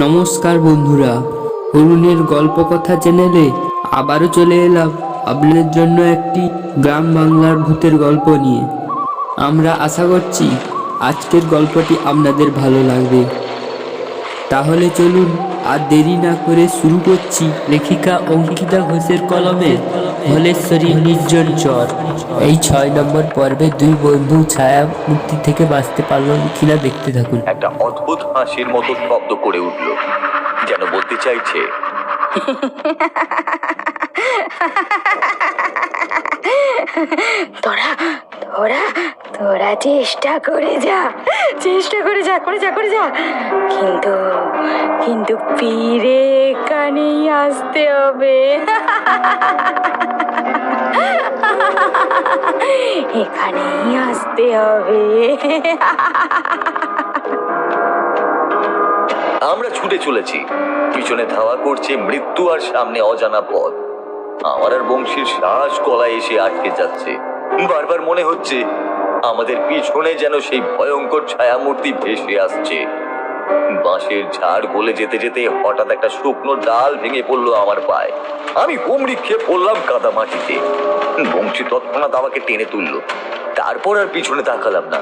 নমস্কার বন্ধুরা, অরুণের গল্প কথা চ্যানেলে আবারও চলে এলাম আপনাদের জন্য একটি গ্রাম বাংলার ভূতের গল্প নিয়ে। আমরা আশা করছি আজকের গল্পটি আপনাদের ভালো লাগবে। তাহলে চলুন আর দেরি না করে শুরু করছি লেখিকা অঙ্কিতা ঘোষের কলমে। হলেশ্বরী নির্জন চর। এই ছয় নম্বর পর্বে দুই বন্ধু ছায়া মুক্তি থেকে বাঁচতে পারল কিনা দেখতে থাকুন। একটা অদ্ভুত হাসির মতো শব্দ করে উঠল যেন বলতে চাইছে তোরা তোরা তোরা চেষ্টা করে যা চেষ্টা করে যা করে যা করে যা। কিন্তু কিন্তু ফিরে এখানেই আসতে হবে। এখানেই আসতে হবে। আমরা ছুটে চলেছি। পিছনে ধাওয়া করছে মৃত্যু আর সামনে অজানা পথ। আমার আর বংশীর শ্বাস গলায় এসে আটকে যাচ্ছে। বারবার মনে হচ্ছে, আমাদের পিছনে যেন সেই ভয়ঙ্কর ছায়ামূর্তি ভেসে আসছে। বাঁশের ঝাড় গলে যেতে যেতে হঠাৎ একটা শুকনো ডাল ভেঙে পড়ল আমার পায়ে। আমি হুমড়ি খেয়ে পড়লাম কাদা মাটিতে। বংশী তৎক্ষণাৎ আমাকে টেনে তুললো। তারপর আর পিছনে তাকালাম না।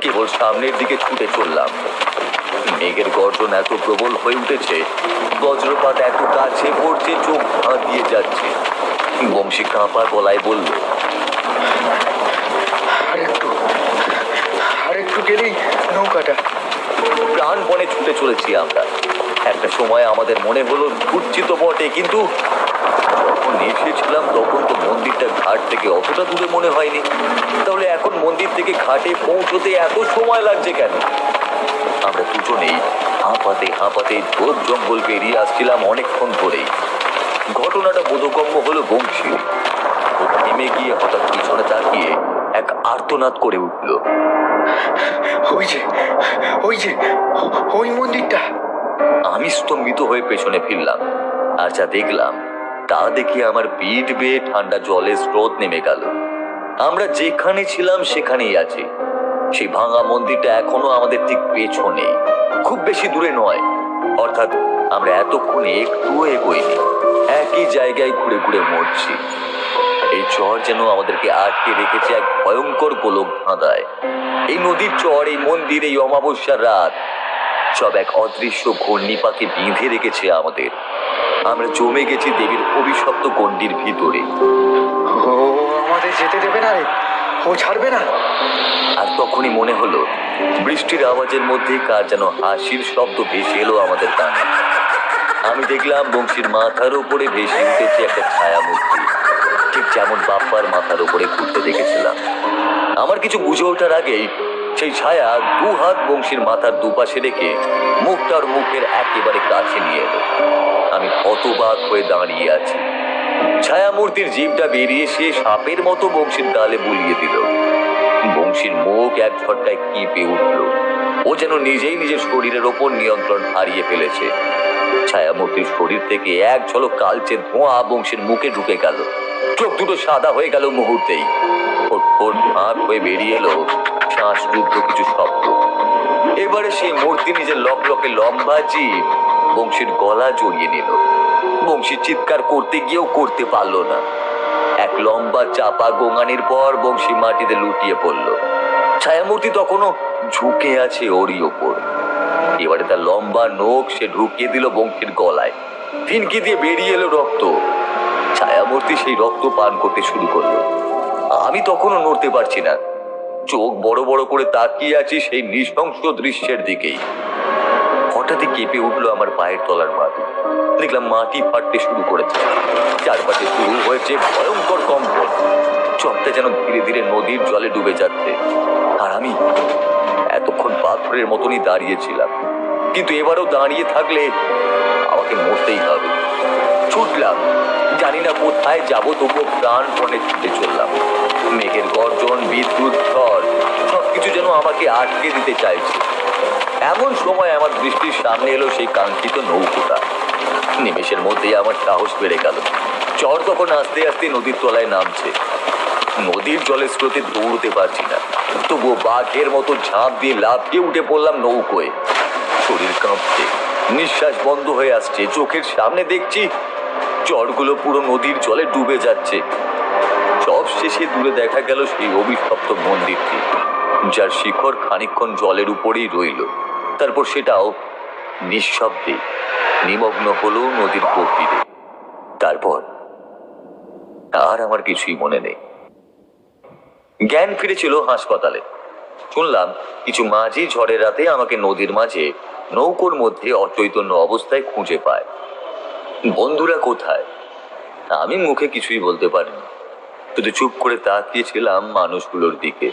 কেবল সামনের দিকে ছুটে চললাম। মেঘের গর্জন এত প্রবল হয়ে উঠেছে, বজ্রপাত এত কাছে পড়ছে, চোখ দিয়ে যাচ্ছে। বংশী কাঁপা গলায় বলল, আরেকটু আরেকটু গেলেই নৌকাটা। প্রাণপণে ছুটে চলেছি আমরা। একটা সময় আমাদের মনে হলো ঘুরছি বটে, কিন্তু যখন এসেছিলাম তখন তো মন্দিরটা ঘাট থেকে অতটা দূরে মনে হয়নি। তাহলে এখন মন্দির থেকে ঘাটে পৌঁছতে এত সময় লাগছে কেন? আমরা দুজনেই হাঁপাতে হাঁপাতে ঝোর জঙ্গল পেরিয়ে আসছিলাম অনেকক্ষণ ধরেই। ঘটনাটা বোধগম্য হলো বংশী থেমে গিয়ে হঠাৎ পিছনে তাকিয়ে এক আর্তনাদ করে উঠল। ওই যে ওই যে ওই মন্দিরটা। আমি স্তম্ভিত হয়ে পেছনে ফিরলাম আর যা দেখলাম তা দেখে আমার পিঠ বেয়ে ঠান্ডা জলের স্রোত নেমে গেল। আমরা যেখানে ছিলাম সেখানেই আছি। সেই ভাঙা মন্দিরটা এখনও আমাদের ঠিক পেছনে। খুব বেশি দূরে নয়। অর্থাৎ আমরা এতক্ষণে একটুও এগোইনি। একই জায়গায় ঘুরে ঘুরে মরছি। এই চর যেন আমাদেরকে আটকে রেখেছে এক ভয়ঙ্কর গোলক ধাঁধায়। এই নদীর চর এই মন্দির এই অমাবস্যার রাত সব এক অদৃশ্য ঘূর্ণিপাকে বেঁধে রেখেছে আমাদের। আমরা জমে গেছি দেবীর অভিশপ্ত গণ্ডির ভিতরে। ও আমাদের যেতে দেবে না রে। ও ছাড়বে না। আর তখনই মনে হলো বৃষ্টির আওয়াজের মধ্যে কার যেন হাসির শব্দ ভেসে এলো আমাদের কানে। আমি দেখলাম বংশীর মাথার উপরে ভেসে উঠেছে একটা ছায়া যেমন মাথার উপরে ঘুরতে দেখেছিলাম। আমার কিছু বুঝে ওঠার আগেই সেই ছায়া দু হাত বংশীর মাথার দুপাশে রেখে মুখটার মুখের একেবারে কাছে নিয়ে এলো। আমি হতবাক হয়ে দাঁড়িয়ে আছি। ছায়ামূর্তির জীবটা বেরিয়ে সে সাপের মতো বংশীর গালে বুলিয়ে দিল। বংশীর মুখ এক ঝটকায় কেঁপে উঠল। ও যেন নিজেই নিজের শরীরের ওপর নিয়ন্ত্রণ হারিয়ে ফেলেছে। ছায়ামূর্তির শরীর থেকে এক ঝলক কালচে ধোঁয়া বংশীর মুখে ঢুকে গেল। চোখ দুটো সাদা হয়ে গেল মুহূর্তেই। ওর ফাঁক হয়ে বেরিয়ে এলো শ্বাসরুদ্ধ কিছু শব্দ। এবারে সেই মূর্তি নিজের লক লকে লম্বা জীব বংশীর গলা জড়িয়ে নিল। বংশী চিৎকার করতে গিয়েও করতে পারল না। এক লম্বা চাপা গোঙানির পর বংশী মাটিতে লুটিয়ে পড়ল। ছায়ামূর্তি তখনও ঝুঁকে আছে ওরই ওপর। এবারে তার লম্বা নখ সে ঢুকিয়ে দিল বংশীর গলায়। ফিনকি দিয়ে বেরিয়ে এলো রক্ত। ছায়ামূর্তি সেই রক্ত পান করতে শুরু করল। আমি তখনও নড়তে পারছি না। চোখ বড় বড় করে তাকিয়ে আছি সেই নৃশংস দৃশ্যের দিকেই। হঠাৎই কেঁপে উঠল আমার পায়ের তলার মাটি। দেখলাম মাটি ফাটতে শুরু করেছে। চারপাশে শুরু হয়েছে ভয়ঙ্কর কম্পন। চরটা যেন ধীরে ধীরে নদীর জলে ডুবে যাচ্ছে। আর আমি এতক্ষণ পাথরের মতনই দাঁড়িয়েছিলাম। কিন্তু এবারও দাঁড়িয়ে থাকলে আমাকে মরতেই হবে। ছুটলাম। জানি না কোথায় যাব, তবুও প্রাণপণে ছুটে চললাম। মেঘের গর্জন, বিদ্যুৎ, ঝড়, সবকিছু যেন আমাকে আটকে দিতে চাইছে। এমন সময় আমার দৃষ্টির সামনে এলো সেই কাঙ্ক্ষিত নৌকোটা। নিমেষের মধ্যেই আমার সাহস বেড়ে গেল। চর তখন আস্তে আস্তে নদীর তলায় নামছে। নদীর জলের স্রোতে দৌড়তে পারছি না। তবুও বাঘের মতো ঝাঁপ দিয়ে লাফিয়ে উঠে পড়লাম নৌকোয়। শরীর কাঁপছে, নিঃশ্বাস বন্ধ হয়ে আসছে, চোখের সামনে দেখছি চরগুলো পুরো নদীর জলে ডুবে যাচ্ছে। সব শেষে দূরে দেখা গেল সেই অভিশপ্ত মন্দিরটি, যার শিখর খানিকক্ষণ জলের উপরেই রইল। তারপর সেটাও নিঃশব্দে, নিমগ্ন হলো নদীর গভীরে। তারপর আর আমার কিছুই মনে নেই। জ্ঞান ফিরেছিল হাসপাতালে। শুনলাম, কিছু মাঝি ঝড়ের রাতে আমাকে নদীর মাঝে নৌকোর মধ্যে অচৈতন্য অবস্থায় খুঁজে পায়। বন্ধুরা কোথায়? আমি মুখে কিছুই বলতে পারিনি। শুধু চুপ করে তাকিয়েছিলাম মানুষগুলোর দিকে।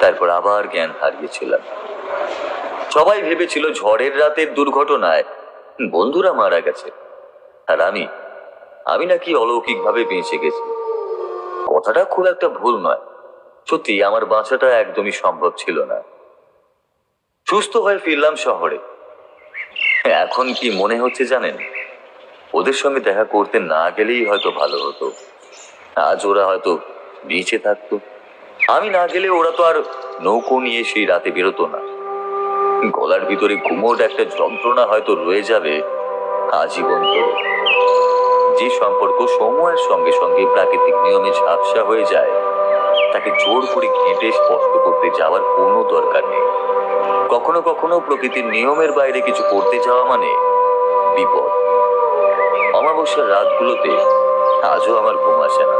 তারপর আবার জ্ঞান হারিয়েছিলাম। সবাই ভেবেছিল ঝড়ের রাতের দুর্ঘটনায় বন্ধুরা মারা গেছে। আর আমি আমি নাকি অলৌকিকভাবে বেঁচে গেছি। কথাটা খুব একটা ভুল নয়। সত্যি, আমার বাঁচাটা একদমই সম্ভব ছিল না। সুস্থ হয়ে ফিরলাম শহরে। এখন কি মনে হচ্ছে জানেন? ওদের সঙ্গে দেখা করতে না গেলেই হয়তো ভালো হতো। আজ ওরা হয়তো বিচে থাকতো। আমি না গেলে ওরা তো আর নৌকো নিয়ে সেই রাতে বেরোতো না। গলার ভিতরে গুমোট একটা যন্ত্রণা হয়তো রয়ে যাবে, আজীবন ধরে। যে সম্পর্ক সময়ের সঙ্গে সঙ্গে প্রাকৃতিক নিয়মে ঝাপসা হয়ে যায় তাকে জোর করে ঘেঁটে স্পষ্ট করতে যাওয়ার কোনো দরকার নেই। কখনো কখনো প্রকৃতির নিয়মের বাইরে কিছু করতে যাওয়া মানে বিপদ। অমাবস্যার রাতগুলোতে আজও আমার ঘুম আসে না।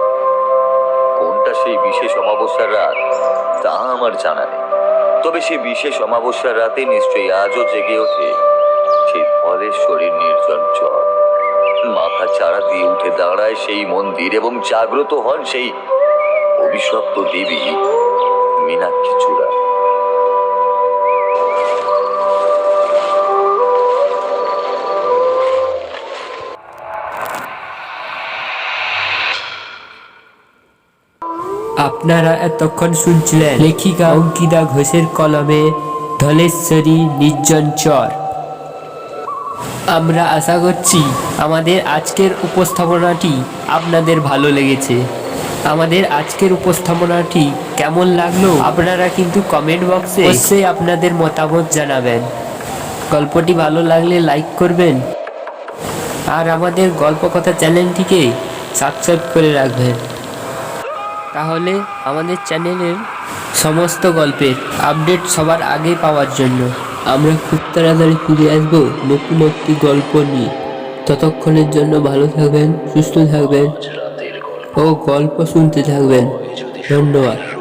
কোনটা সেই বিশেষ অমাবস্যার রাত, তা আমার জানা নেই। তবে সেই বিশেষ অমাবস্যার রাতে নিশ্চয়ই আজও জেগে ওঠে সেই ফলের শরীর নির্জন চর মাথা চারা দিয়ে উঠে দাঁড়ায় সেই মন্দির এবং জাগ্রত হন সেই অভিশপ্ত দেবী মীনাক্ষী চূড়া। আপনারা এতক্ষণ শুনছিলেন লেখিকা অঙ্কিতা ঘোষের কলমে ধলেশ্বরী নির্জন চর। আমরা আশা করছি আমাদের আজকের উপস্থাপনাটি আপনাদের ভালো লেগেছে। আমাদের আজকের উপস্থাপনাটি কেমন লাগল আপনারা কিন্তু কমেন্ট বক্সে অবশ্যই আপনাদের মতামত জানাবেন। গল্পটি ভালো লাগলে লাইক করবেন। আর আমাদের গল্প কথা চ্যানেলটিকে সাবস্ক্রাইব করে রাখবেন। তাহলে আমাদের চ্যানেলের সমস্ত গল্পের আপডেট সবার আগে পাওয়ার জন্য আমরা খুব তাড়াতাড়ি ফিরে আসব নতুন একটি গল্প নিয়ে। ততক্ষণের জন্য ভালো থাকবেন, সুস্থ থাকবেন। ও গল্প শুনতে থাকবেন। ধন্যবাদ।